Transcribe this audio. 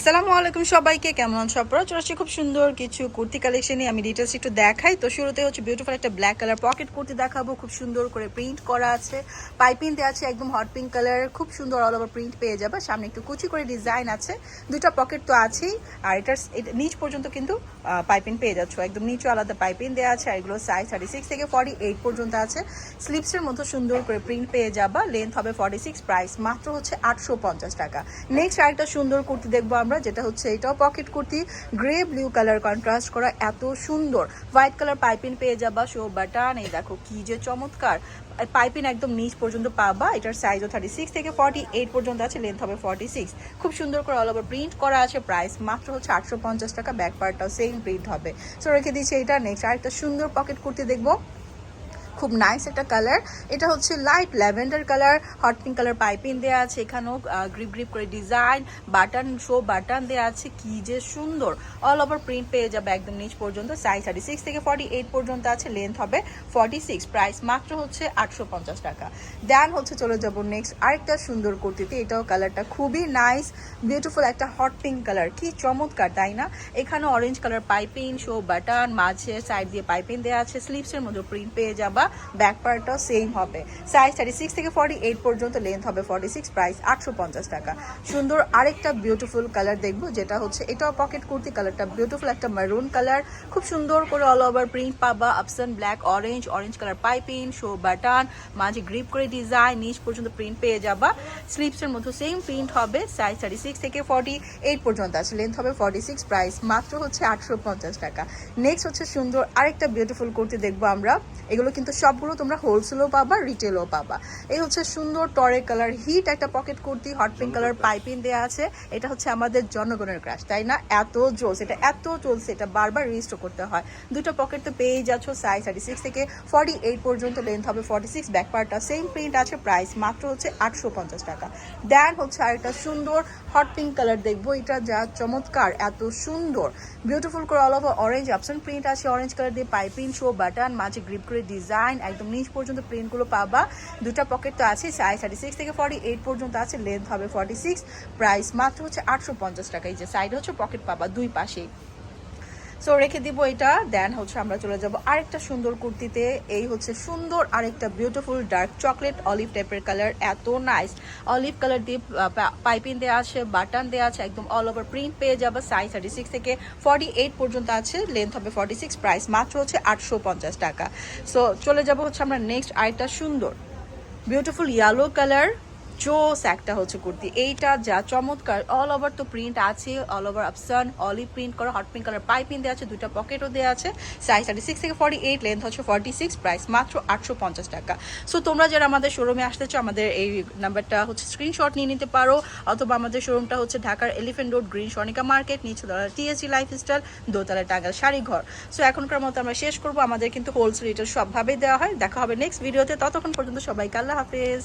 আসসালামু আলাইকুম সবাইকে, কেমন সবাই চলে খুব সুন্দর কিছু কুর্তি কালেকশনে আমি ডিটেলস একটু দেখাই। তো শুরুতে হচ্ছে বিউটিফুল একটা ব্ল্যাক কালার পকেট কুর্তি দেখাবো। খুব সুন্দর করে প্রিন্ট করা আছে। পাইপিং দেওয়া আছে একদম হট পিঙ্ক কালার খুব সুন্দর অল ওভার প্রিন্ট পেয়ে যাবে। সামনে একটু কুচি করে ডিজাইন আছে। দুটা পকেট তো আছেই। আর এটার এটা নিচ পর্যন্ত কিন্তু পাইপিং পেয়ে যাচ্ছ। একদম নিচে আলাদা পাইপিং দেওয়া আছে, আর এগুলো সাইজ থার্টি সিক্স থেকে ফর্টি এইট পর্যন্ত আছে। স্লিপসের মতো সুন্দর করে প্রিন্ট পেয়ে যাবা। লেন্থ হবে ফর্টি সিক্স প্রাইস মাত্র হচ্ছে আটশো পঞ্চাশ টাকা। নেক্সট আরেকটা সুন্দর কুর্তি দেখব আমরা, যেটা হচ্ছে এটাও pocket kurti grey blue colour contrast করা, এত সুন্দর। হোয়াইট কালার পাইপিন পেয়ে যাবা শো বাটান এই দেখো কি যে চমৎকার। পাইপিন একদম নিচ পর্যন্ত পাবা, এটার সাইজও থার্টি সিক্স থেকে ফর্টি এইট পর্যন্ত আছে লেন্থ হবে ফর্টি সিক্স খুব সুন্দর করে অল ওভার প্রিন্ট করা আছে প্রাইস মাত্র হচ্ছে আটশো পঞ্চাশ টাকা ব্যাক পার্টটাও সেম প্রিন্ট হবে। সো রেখে দিচ্ছি এটা নেক্সট আরেকটা সুন্দর পকেট কুর্তি দেখব। খুব নাইস একটা কালার এটা হচ্ছে light lavender colour hot pink colour piping দেওয়া আছে এখানেও গ্রিপ গ্রিপ করে ডিজাইন বাটন শো বাটন দেওয়া আছে, কি যে সুন্দর। অল ওভার প্রিন্ট পেয়ে যাবে একদম নিচ পর্যন্ত সাইজ থার্টি সিক্স থেকে ফর্টি এইট পর্যন্ত আছে লেন্থ হবে ফর্টি সিক্স প্রাইস মাত্র হচ্ছে আটশো পঞ্চাশ টাকা। দেন হচ্ছে চলে যাব নেক্সট আরেকটা সুন্দর কুর্তিতে, এটাও কালারটা খুবই নাইস বিউটিফুল একটা হট পিঙ্ক কালার কি চমৎকার, তাই না? এখানে orange colour piping show button মাঝে সাইড দিয়ে পাইপিং দেওয়া আছে স্লিপসের মধ্যে প্রিন্ট পেয়ে যাবা। ব্যাক পার্টটাও সেম হবে। সাইজ থার্টি সিক্স থেকে ফর্টি এইট পর্যন্ত লেন্থ হবে ফর্টি সিক্স প্রাইস আটশো পঞ্চাশ টাকা। সুন্দর আরেকটা বিউটিফুল কালার দেখব, যেটা হচ্ছে এটাও পকেট কুর্তি কালারটা বিউটিফুল একটা মারুন কালার খুব সুন্দর করে অল ওভার প্রিন্ট পাবা option black orange orange colour piping show button মাঝে গ্রিপ করে ডিজাইন নিচ পর্যন্ত প্রিন্ট পেয়ে যাবা। স্লিপসের মতো সেম প্রিন্ট হবে সাইজ থার্টি সিক্স থেকে ফর্টি এইট পর্যন্ত আছে লেন্থ হবে ফর্টি সিক্স প্রাইস মাত্র হচ্ছে আটশো পঞ্চাশ টাকা। নেক্সট হচ্ছে সুন্দর আরেকটা বিউটিফুল কুর্তি দেখব আমরা, এগুলো কিন্তু সবগুলো তোমরা হোলসেলও পাবা রিটেলও পাবা। এই হচ্ছে সুন্দর টরে কালার হিট একটা pocket kurti hot pink colour piping দেওয়া আছে। এটা হচ্ছে আমাদের জনগণের ক্রাশ তাই না? এত জোস এটা এত চলছে এটা বারবার রেজিস্টার করতে হয়। দুটো পকেট তো পেয়েই যাচ্ছ সাইজ থার্টি সিক্স থেকে ফর্টি এইট পর্যন্ত লেন্থ হবে ফর্টি সিক্স ব্যাক পার্টটা সেম প্রিন্ট আছে প্রাইস মাত্র হচ্ছে আটশো পঞ্চাশ টাকা। দেন হচ্ছে আরেকটা সুন্দর হট পিঙ্ক কালার দেখব এটা যা চমৎকার এত সুন্দর। বিউটিফুল করে all over orange option print আছে অরেঞ্জ কালার দিয়ে পাইপিং শো বাটন মাঝে গ্রিপ করে ডিজাইন একদম নিচ পর্যন্ত প্রিন্টগুলো পাবা। দুটা পকেট তো আছে সাইজ থার্টি সিক্স থেকে ফর্টি এইট পর্যন্ত আছে লেন্থ হবে ফর্টি সিক্স প্রাইস মাত্র হচ্ছে আটশো পঞ্চাশ টাকা। এই যে সাইড হচ্ছে পকেট পাবা, দুই পাশেই। সো রেখে দিব এটা। দেন হচ্ছে আমরা চলে যাব আরেকটা সুন্দর কুর্তিতে। এই হচ্ছে সুন্দর আরেকটা বিউটিফুল ডার্ক চকলেট অলিভ টাইপের কালার এত নাইস অলিভ কালার দিয়ে পাইপিং দেওয়া আছে বাটন দেওয়া আছে, একদম অল ওভার প্রিন্ট পেয়ে যাবে সাইজ থার্টি সিক্স থেকে ফর্টি এইট পর্যন্ত আছে। লেন্থ হবে ফর্টি সিক্স প্রাইস মাত্র হচ্ছে আটশো পঞ্চাশ টাকা। সো চলে যাব হচ্ছে আমরা নেক্সট আরেকটা সুন্দর বিউটিফুল ইয়েলো কালার জোস, একটা হচ্ছে কুর্তি। এইটা যা চমৎকার অল ওভার তো প্রিন্ট আছে all over option olive print করা হট পিঙ্ক কালার পাইপিং দেওয়া আছে দুটা পকেটও দেওয়া আছে। সাইজ থার্টি সিক্স থেকে ফর্টি এইট লেন্থ হচ্ছে ফর্টি সিক্স প্রাইস মাত্র আটশো পঞ্চাশ টাকা। সো তোমরা যারা আমাদের শোরুমে আসতে চাও, আমাদের এই নাম্বারটা হচ্ছে স্ক্রিনশট নিয়ে নিতে পারো। অথবা আমাদের শোরুমটা হচ্ছে ঢাকার elephant road green Sonica market নিচে টিএসি লাইফস্টাইল দোতলা টাঙ্গাল শাড়ি ঘর। সো এখনকার মতো আমরা শেষ করব। আমাদের কিন্তু হোলসেল রিটেল সবভাবেই দেওয়া হয়। দেখা হবে নেক্সট ভিডিওতে ততক্ষণ পর্যন্ত সবাইকে আল্লাহ হাফেজ।